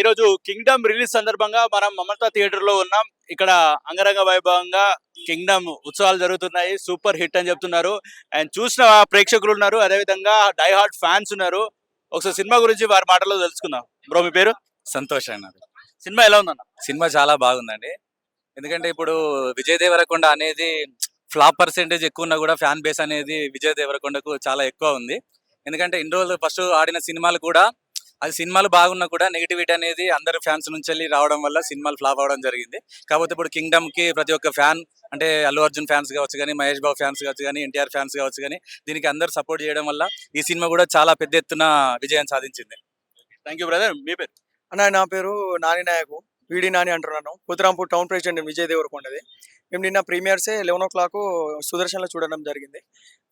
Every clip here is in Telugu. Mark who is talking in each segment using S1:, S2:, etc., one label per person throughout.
S1: ఈరోజు కింగ్డమ్ రిలీజ్ సందర్భంగా మనం మమతా థియేటర్లో ఉన్నాం. ఇక్కడ అంగరంగ వైభవంగా కింగ్డమ్ ఉత్సవాలు జరుగుతున్నాయి. సూపర్ హిట్ అని చెప్తున్నారు. అండ్ చూసిన ప్రేక్షకులు ఉన్నారు. అదే విధంగా డై హార్ట్ ఫ్యాన్స్ ఉన్నారు. ఒకసారి సినిమా గురించి వారి మాటల్లో తెలుసుకుందాం. బ్రో మీ పేరు?
S2: సంతోష్ అన్నది
S1: సినిమా ఎలా ఉందన్న?
S2: సినిమా చాలా బాగుందండి. ఎందుకంటే ఇప్పుడు విజయ్ దేవరకొండ అనేది ఫ్లాప్ పర్సెంటేజ్ ఎక్కువ ఉన్నా కూడా ఫ్యాన్ బేస్ అనేది విజయ్ దేవరకొండకు చాలా ఎక్కువ ఉంది. ఎందుకంటే ఇన్ని రోజులు ఫస్ట్ ఆడిన సినిమాలు కూడా అది సినిమాలు బాగున్నా కూడా నెగిటివిటీ అనేది అందరు ఫ్యాన్స్ నుంచి వెళ్ళి రావడం వల్ల సినిమాలు ఫ్లాప్ అవడం జరిగింది. కాకపోతే ఇప్పుడు కింగ్డమ్కి ప్రతి ఒక్క ఫ్యాన్ అంటే అల్లు అర్జున్ ఫ్యాన్స్ కావచ్చు కానీ మహేష్ బాబు ఫ్యాన్స్ కావచ్చు కానీ ఎన్టీఆర్ ఫ్యాన్స్ కావచ్చు కానీ దీనికి అందరు సపోర్ట్ చేయడం వల్ల ఈ సినిమా కూడా చాలా పెద్ద ఎత్తున విజయం సాధించింది.
S1: థ్యాంక్ యూ బ్రదర్ మీ పేరు?
S3: అన్న నా పేరు నాని నాయకు. వీడి నాని అంటున్నాను. కుతురాంపూర్ టౌన్ ప్రెసిడెంట్ విజయ్ దేవరకొండది. మేము నిన్న ప్రీమియర్సే లెవెన్ ఓ క్లాక్ సుదర్శన్లో చూడడం జరిగింది.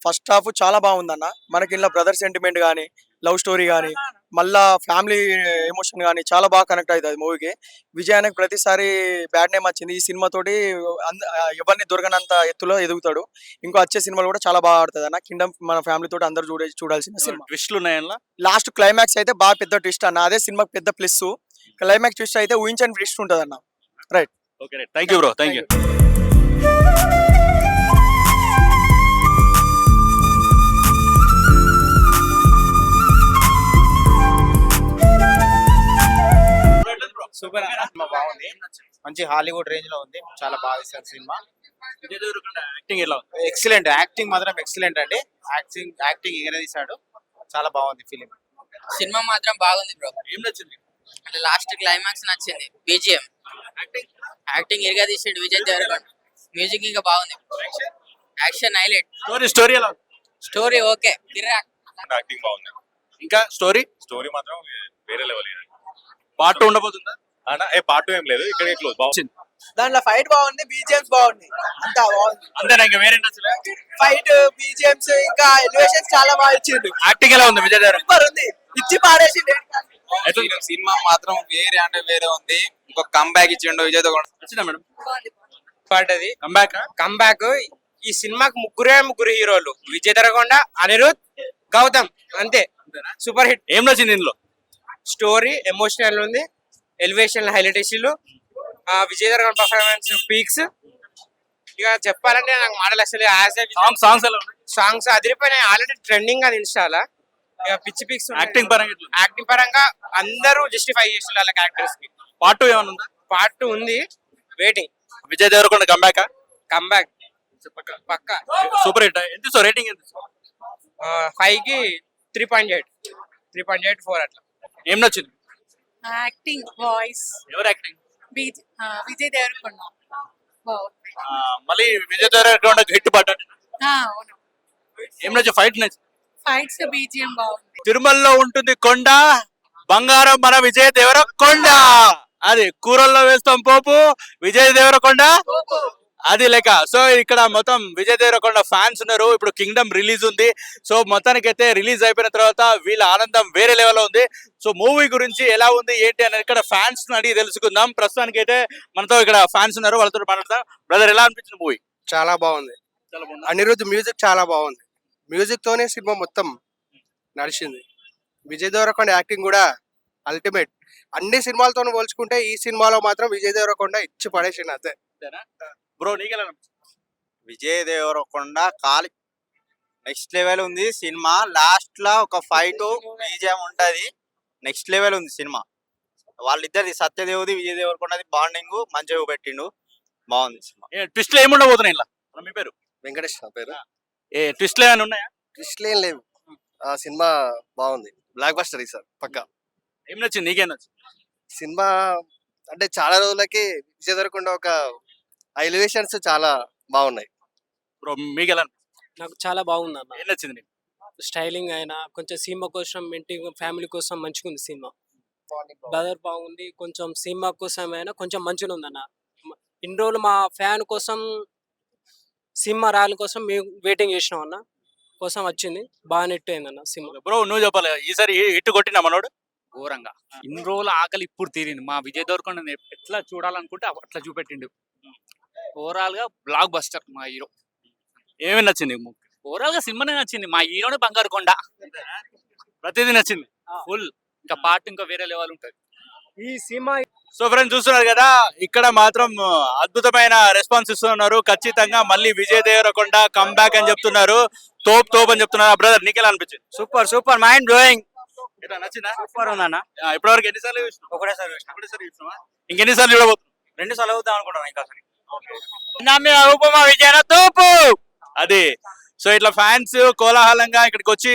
S3: ఫస్ట్ హాఫ్ చాలా బాగుందన్న. మనకి ఇలా బ్రదర్ సెంటిమెంట్ కానీ లవ్ స్టోరీ కానీ మళ్ళా ఫ్యామిలీ ఎమోషన్ కానీ చాలా బాగా కనెక్ట్ అవుతుంది మూవీకి. విజయానికి ప్రతిసారి బ్యాడ్ నేమ్ వచ్చింది. ఈ సినిమా తోటి అంద- ఎవరిని దొరకనంత ఎత్తులో ఎదుగుతాడు. ఇంకో వచ్చే సినిమాలు కూడా చాలా బాగా ఆడుతుంది అన్న. కింగ్డమ్ మన ఫ్యామిలీ తోటి అందరు చూడే చూడాల్సిన సినిమా.
S1: ట్విస్ట్లు ఉన్నాయన్న
S3: లాస్ట్ క్లైమాక్స్ అయితే బాగా పెద్ద ట్విస్ట్ అన్న. అదే సినిమాకి పెద్ద ప్లస్. క్లైమాక్స్ ట్విస్ట్ అయితే ఊహించని ట్విస్ట్ ఉంటుంది అన్న
S1: okay right. Thank you bro thank you
S4: super అన్న సినిమా బాగుంది. మంచి హాలీవుడ్ రేంజ్లో ఉంది. చాలా బాగా ఇస్తారు సినిమా.
S1: యాక్టింగ్ ఎలా ఉంది?
S4: ఎక్సలెంట్ యాక్టింగ్ మాత్రం ఎక్సలెంట్ అండి. యాక్టింగ్ యాక్టింగ్ ఎగరదీశాడు చాలా బాగుంది ఫిలిం
S5: సినిమా మాత్రం బాగుంది బ్రో.
S1: ఏం నచ్చింది?
S5: అంటే లాస్ట్ క్లైమాక్స్ నచ్చింది. బీజిఎం
S1: యాక్టింగ్
S5: యాక్టింగ్ ఇరగా తీసాడు విజయ్ దేవరకొండ. మ్యూజిక్ ఇంకా బాగుంది. యాక్షన్ హైలైట్
S1: స్టోరీ స్టోరీ ఎలా
S5: స్టోరీ ఓకే
S6: యాక్టింగ్ బాగుంది.
S1: ఇంకా స్టోరీ
S6: స్టోరీ మాత్రం వేరే లెవెల్
S1: పార్ట్ ఉండబోతుందా?
S6: ఏ పార్ట్ ఏం లేదు ఇక్కడ క్లోజ్ బాగుంది.
S3: దాంట్లో ఫైట్ బాగుంది బీజిఎంస్ బాగుంది. అంతా బాగుంది.
S1: అంతేనా ఇంకా వేరే నచ్చలేదు
S3: ఫైట్ బీజిఎంస్ ఇంకా ఎలివేషన్స్ చాలా బాగా ఇచ్చిండు.
S1: యాక్టింగ్ ఎలా ఉంది విజయ్
S3: సూపర్ ఉంది. ఇచ్చి పాడేసిండు.
S4: సినిమా మాత్రం వేరే అంటే వేరే ఉంది. ఇంకొక కంబ్యాక్ ఇచ్చిండు విజయ్
S1: వచ్చిందా మేడం?
S4: పడ్డది
S1: కంబ్యాక్
S4: కంబ్యాక్ ఈ సినిమాకి ముగ్గురే ముగ్గురు హీరోలు. విజయ్ దేవరకొండ అనిరుద్ గౌతమ్. అంతే. సూపర్ హిట్
S1: ఏం నచ్చింది ఇందులో?
S4: స్టోరీ ఎమోషనల్ ఉంది. ఎలివేషన్ హైలైట్ ఇష్యూలు విజయ్ దేవరకొండ పర్ఫార్మెన్స్ పీక్స్ ఇక చెప్పాలంటే నాకు మాటలు అసలు
S1: సాంగ్ సాంగ్స్
S4: సాంగ్స్ అదిరిపోయినాయి. ఆల్రెడీ ట్రెండింగ్ అది ఇన్స్టాలా ఇక పిచ్చి పిక్స్
S1: యాక్టింగ్ పరంగా
S4: యాక్టింగ్ పరంగా అందరూ జస్టిఫై చేసిన వాళ్ళ క్యారెక్టర్స్కి.
S1: పార్ట్ టూ ఏమైనా ఉందా?
S4: పార్ట్ టూ ఉంది. Waiting
S1: Vijay Devarakonda comeback
S4: comeback పక్క.
S1: సూపర్ హిట్ ఎంత సో రేటింగ్ ఎంత
S4: ఫైవ్కి three point eight three point eight four అట్లా.
S1: ఏం నచ్చింది?
S7: యాక్టింగ్ వాయిస్
S1: ఎవరు యాక్టింగ్
S7: విజయ్ దేవరకొండ.
S1: మళ్ళీ విజయ్ దేవరకొండ హిట్ పడ్డాడు
S7: ఆ, అవును.
S1: ఏం నచ్చి ఫైట్ నచ్చి
S7: ఫైట్స్ బీజిఎం బాగుంది.
S1: తిరుమలలో ఉంటుంది కొండ బంగారం మన విజయ్ దేవరకొండ. అది కూరల్లో వేస్తాం పోపు విజయ్ దేవరకొండ. అది లెక్క సో ఇక్కడ మొత్తం విజయ్ దేవరకొండ ఫ్యాన్స్ ఉన్నారు. ఇప్పుడు కింగ్డమ్ రిలీజ్ ఉంది. సో మొత్తానికి అయితే రిలీజ్ అయిపోయిన తర్వాత వీళ్ళ ఆనందం వేరే లెవెల్ ఉంది. సో మూవీ గురించి ఎలా ఉంది ఏంటి అనేది ఇక్కడ ఫ్యాన్స్ అడిగి తెలుసుకుందాం. ప్రస్తుతానికి అయితే మనతో ఇక్కడ ఫ్యాన్స్ ఉన్నారు. వాళ్ళతో మాట్లాడదాం. బ్రదర్ ఎలా అనిపించింది మూవీ?
S3: చాలా బాగుంది. అనిరుద్ధ్ మ్యూజిక్ చాలా బాగుంది. మ్యూజిక్ తోనే సినిమా మొత్తం నడిచింది. విజయ్ దేవరకొండ యాక్టింగ్ కూడా అల్టిమేట్. అన్ని సినిమాలతో పోల్చుకుంటే ఈ సినిమాలో మాత్రం విజయ్ దేవరకొండ ఇచ్చి పడేసిండు అంతే.
S1: బ్రో నీకెలా అనిపించింది
S4: విజయ్ దేవరకొండ కాలి నెక్స్ట్ లెవెల్ ఉంది సినిమా. లాస్ట్లో ఒక ఫైట్ బీజం ఉంటది. నెక్స్ట్ లెవెల్ ఉంది సినిమా. వాళ్ళిద్దరిది సత్యదేవుది విజయ్ దేవరకొండది బాండింగ్ మంచిగా పెట్టిండు. బాగుంది సినిమా.
S1: ట్విస్ట్లో ఏముండబోతున్నాయి ఇలా మీ పేరు?
S3: వెంకటేష్ నా పేరు.
S1: ఏ ట్విస్ట్ ఏమైనా ఉన్నాయా?
S3: ట్విస్ట్లు ఏం లేవు. ఆ సినిమా బాగుంది. బ్లాక్ బస్టర్ సార్ పక్కా.
S1: ఏం నచ్చింది? నీకేం నచ్చింది?
S3: సినిమా
S8: అంటే చాలా రోజులకి విజయ్ దేవరకొండ ఒక ఎలివేషన్స్ చాలా బాగున్నాయి.
S1: బ్రో మీకు ఎలా
S9: నాకు చాలా బాగుంది అన్న.
S1: ఏం నచ్చింది నీకు?
S9: స్టైలింగ్ అయినా కొంచెం సినిమా కోసం ఇంటి ఫ్యామిలీ కోసం మంచిగా ఉంది సినిమా. బ్రదర్ బాగుంది కొంచెం సినిమా కోసం అయినా కొంచెం మంచిగా ఉంది అన్న. ఇన్ని రోజులు మా ఫ్యాన్ కోసం సినిమా రాయల కోసం మేము వెయిటింగ్ చేసినాం అన్న. కోసం వచ్చింది బాగా నెట్ అయింది అన్న సినిమా.
S1: బ్రో నువ్వు చెప్పాలి ఈసారి హిట్ కొట్టినా మనోడు?
S10: ఘోరంగా. ఇన్ని రోజులు ఆకలి ఇప్పుడు తీరింది. మా విజయ్ దేవరకొండ ఎట్లా చూడాలనుకుంటే అట్లా చూపెట్టిండు. ఓవరాల్గా బ్లాక్ బస్టర్ మా హీరో.
S1: ఏమి నచ్చింది?
S10: ఓవరాల్గా సినిమానే నచ్చింది. మా హీరోనే బంగారు కొండ.
S1: ప్రతిదీ నచ్చింది.
S10: ఫుల్. ఇంకా పార్ట్ ఇంకా వేరే లెవెల్ ఉంటది.
S9: ఈ సినిమా
S1: సో ఫ్రెండ్స్ చూస్తున్నారు కదా ఇక్కడ మాత్రం అద్భుతమైన రెస్పాన్స్ ఇస్తున్నారు. ఖచ్చితంగా మళ్ళీ విజయ్ దేవరకొండ బ్యాక్ అని చెప్తున్నారు. తోప్ తోప్ అని చెప్తున్నారు. బ్రదర్ నీకెలా అనిపించింది?
S4: Super super. మైండ్ బ్లోయింగ్
S1: ఇట్లా నచ్చిందా?
S4: సూపర్ ఉందన్న
S1: ఇప్పటివరకు ఎన్నిసార్లు చూసినావు?
S4: ఒకటేసారి చూసిన.
S1: ఒకటేసారి చూసినావా? ఇంకెన్నిసార్లు చూడబోతున్నావు?
S4: రెండు సార్లు అవుతాం అనుకుంటున్నాను ఇంకా
S1: ఉపమా విజయన? తోపు! అది. సో ఇట్లా ఫ్యాన్స్ కోలాహలంగా ఇక్కడికి వచ్చి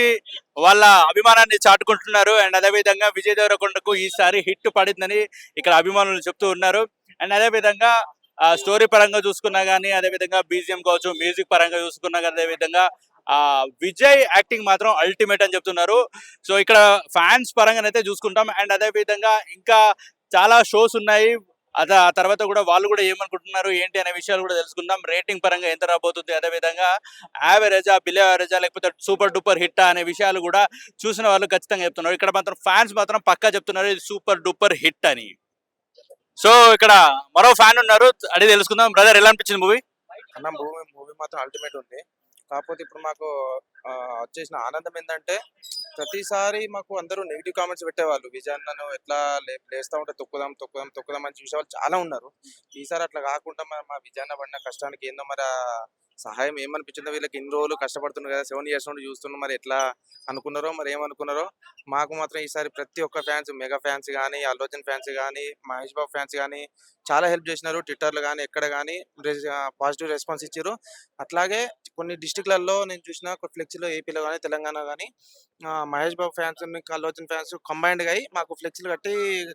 S1: వాళ్ళ అభిమానాన్ని చాటుకుంటున్నారు. అండ్ అదే విధంగా విజయ్ దేవరకొండకు ఈసారి హిట్ పడిందని ఇక్కడ అభిమానులు చెప్తూ ఉన్నారు. అండ్ అదే విధంగా స్టోరీ పరంగా చూసుకున్నా కానీ అదే విధంగా బీజిఎం కావచ్చు మ్యూజిక్ పరంగా చూసుకున్నా కానీ అదే విధంగా ఆ విజయ్ యాక్టింగ్ మాత్రం అల్టిమేట్ అని చెప్తున్నారు. సో ఇక్కడ ఫ్యాన్స్ పరంగానైతే చూసుకుంటాం. అండ్ అదే విధంగా ఇంకా చాలా షోస్ ఉన్నాయి. ఆ తర్వాత కూడా వాళ్ళు కూడా ఏమనుకుంటున్నారు ఏంటి అనే విషయాలు కూడా తెలుసుకుందాం. రేటింగ్ పరంగా ఎంత రాబోతుంది అదే విధంగా యావరేజా బిలో యావరేజా లేకపోతే సూపర్ డూపర్ హిట్ అనే విషయాలు కూడా చూసిన వాళ్ళు ఖచ్చితంగా చెప్తున్నారు. ఇక్కడ మాత్రం ఫ్యాన్స్ మాత్రం పక్కా చెప్తున్నారు ఇది సూపర్ డూపర్ హిట్ అని. సో ఇక్కడ మరో ఫ్యాన్ ఉన్నారు అడిగి తెలుసుకుందాం. బ్రదర్ ఎలా అనిపించింది మూవీ?
S11: అన్న మూవీ మూవీ మాత్రం అల్టిమేట్ ఉంది. కాకపోతే ఇప్పుడు మాకు వచ్చేసిన ఆనందం ఏంటంటే ప్రతిసారి మాకు అందరూ నెగిటివ్ కామెంట్స్ పెట్టేవాళ్ళు. విజయన్నను ఎట్లా లే లేస్తా ఉంటే తొక్కుదాం తొక్కుదాం తొక్కుదాం అని చూసేవాళ్ళు చాలా ఉన్నారు. ఈసారి అట్లా కాకుండా మరి మా విజయన్న పడిన కష్టానికి ఏందో మరి సహాయం ఏమనిపించిందో వీళ్ళకి ఇన్ని రోజులు కష్టపడుతున్నారు కదా సెవెన్ ఇయర్స్ నుండి చూస్తున్నారు. మరి ఎట్లా అనుకున్నారో మరి ఏమనుకున్నారో మాకు మాత్రం ఈసారి ప్రతి ఒక్క ఫ్యాన్స్ మెగా ఫ్యాన్స్ కానీ అల్లోజన్ ఫ్యాన్స్ కానీ మహేష్ బాబు ఫ్యాన్స్ కానీ చాలా హెల్ప్ చేసినారు. ట్విట్టర్లు కానీ ఎక్కడ కానీ పాజిటివ్ రెస్పాన్స్ ఇచ్చారు. అట్లాగే కొన్ని డిస్టిక్లలో నేను చూసిన ఫ్లెక్సీలో ఏపీలో కానీ తెలంగాణ కానీ మహేష్ బాబు ఫ్యాన్స్ అల్లు ఫ్యాన్స్ కంబైన్డ్గా అయ్యి మాకు ఫ్లెక్సీలు కట్టి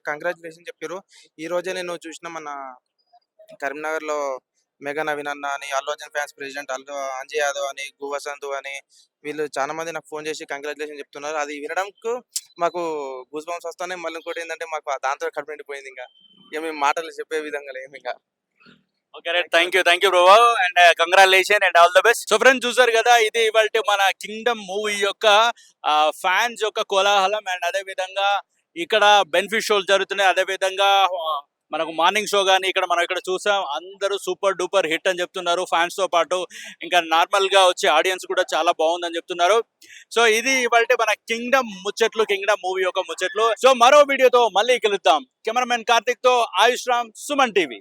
S11: కంగ్రాచులేషన్ చెప్పారు. ఈ రోజే నేను చూసిన మన కరీంనగర్లో మెగన్ అభినన్న అని అల్లు అర్జున్ ఫ్యాన్స్ ప్రెసిడెంట్ అల్లు అంజయ్ యాదవ్ అని గువసంతు అని వీళ్ళు చాలా మంది నాకు ఫోన్ చేసి కంగ్రాచులేషన్ చెప్తున్నారు. అది వినడానికి మాకు గూస్ బంప్స్ వస్తానే మళ్ళీ ఇంకోటి ఏంటంటే మాకు దాంతో కడుపు ఇంకా. ఇక మేము మాటలు చెప్పే విధంగా లేము ఇంకా.
S1: Okay right thank you thank you bro and congratulation and all the best so friends చూసారు కదా ఇది ఇవాళ మన కింగ్డమ్ మూవీ యొక్క ఫ్యాన్స్ యొక్క కోలాహలం. అండ్ అదే విధంగా ఇక్కడ బెనిఫిట్ షోలు జరుగుతున్నాయి. అదే విధంగా మనకు మార్నింగ్ షో కానీ ఇక్కడ మనం ఇక్కడ చూసాం అందరూ సూపర్ డూపర్ హిట్ అని చెప్తున్నారు ఫ్యాన్స్తో పాటు. ఇంకా నార్మల్గా వచ్చే ఆడియన్స్ కూడా చాలా బాగుందని చెప్తున్నారు. సో ఇది ఇవాళ మన కింగ్డమ్ ముచ్చట్లు కింగ్డమ్ మూవీ యొక్క ముచ్చట్లు. సో మరో వీడియోతో మళ్ళీ కలుద్దాం. కెమెరామెన్ కార్తిక్తో ఆయుష్ రామ్ సుమన్ టీవీ.